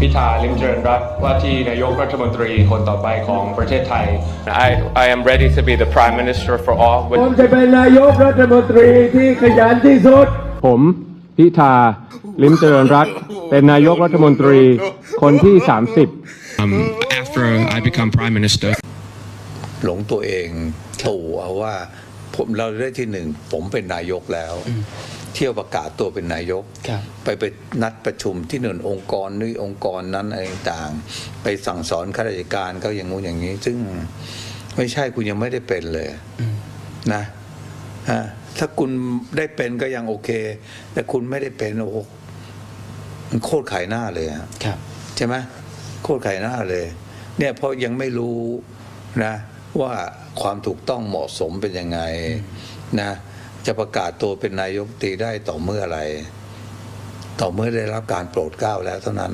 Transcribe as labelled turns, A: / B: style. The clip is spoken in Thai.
A: พิธาลิมเจริญรัตน์ว่าที่นายกรัฐมนตรีคนต่อไปของประเทศไทย I I am ready to be the prime minister for all
B: ผมจะเป็นนายกรัฐมนตรีที่ขยันที่สุด
A: ผมพิธาลิมเจริญรัตน์เป็นนายกรัฐมนตรีคนที่ 30
C: um, after I become prime minister.
D: หลงตัวเองตู่เอาว่า ผมเราได้ที่หนึ่งผมเป็นนายกแล้ว เที่ยวประกาศตัวเป็นนายก
E: ครับ
D: ไปไปนัดประชุมที่หนึ่งองค์กรนี้องค์กรนั้นอะไรต่างๆไปสั่งสอนข้าราชการเขาอย่างงู้นอย่างนี้ ซึ่งไม่ใช่คุณยังไม่ได้เป็นเลยนะฮะถ้าคุณได้เป็นก็ยังโอเค แต่คุณไม่ได้เป็นโอ้โหมันโคตรขายหน้าเลยอะ
E: ครับ
D: ใช่ไหมโคตรไข่หน้าเลย เนี่ยเพราะยังไม่รู้นะ ว่าความถูกต้องเหมาะสมเป็นยังไงนะ จะประกาศตัวเป็นนายกรัฐมตรีได้ต่อเมื่อไหรต่อเมื่อได้รับการโปรดเกล้าแล้วเท่านั้น